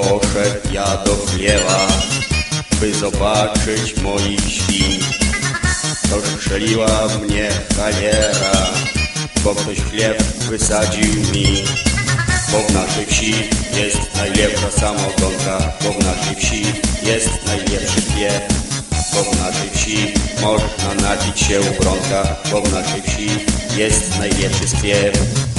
Poszedł ja do chmieła, by zobaczyć moich świn, to strzeliła mnie chaliera, bo ktoś chleb wysadził mi. Bo w naszej wsi jest najlepsza samogonka, bo w naszej wsi jest najlepszy piew. Bo w naszej wsi można napić się bronka, bo w naszej wsi jest najlepszy śpiew.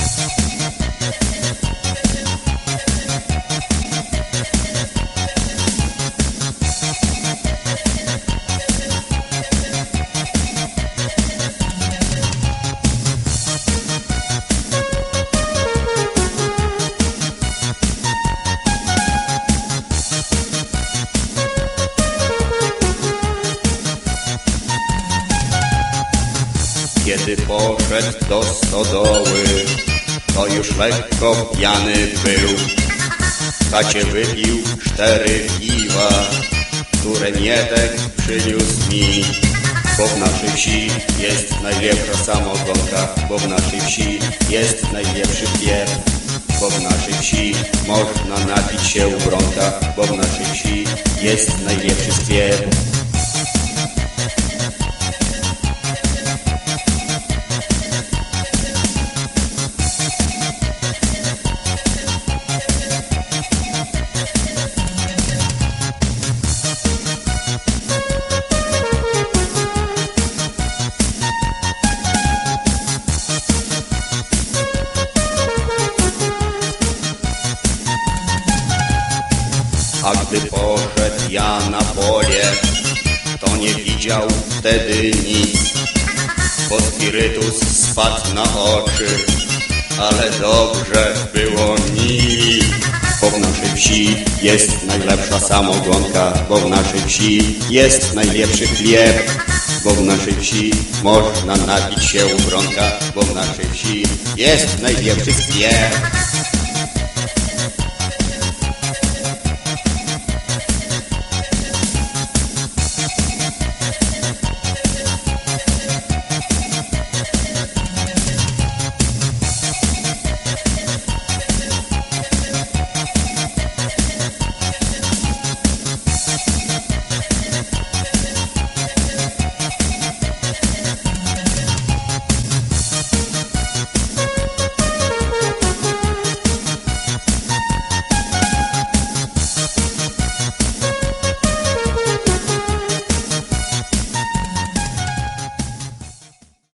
Kiedy poszedł do stodoły, to już lekko pijany był. W chacie wypił cztery piwa, które Mietek przyniósł mi. Bo w naszej wsi jest najlepsza samogonka, bo w naszej wsi jest najlepszy piew. Bo w naszej wsi można napić się bronka, bo w naszej wsi jest najlepszy śpiew. Gdy poszedł ja na pole, to nie widział wtedy nic, bo spirytus spadł na oczy, ale dobrze było mi. Bo w naszej wsi jest najlepsza samogonka, bo w naszej wsi jest najlepszy chleb, bo w naszej wsi można napić się bronka, bo w naszej wsi jest najlepszy śpiew.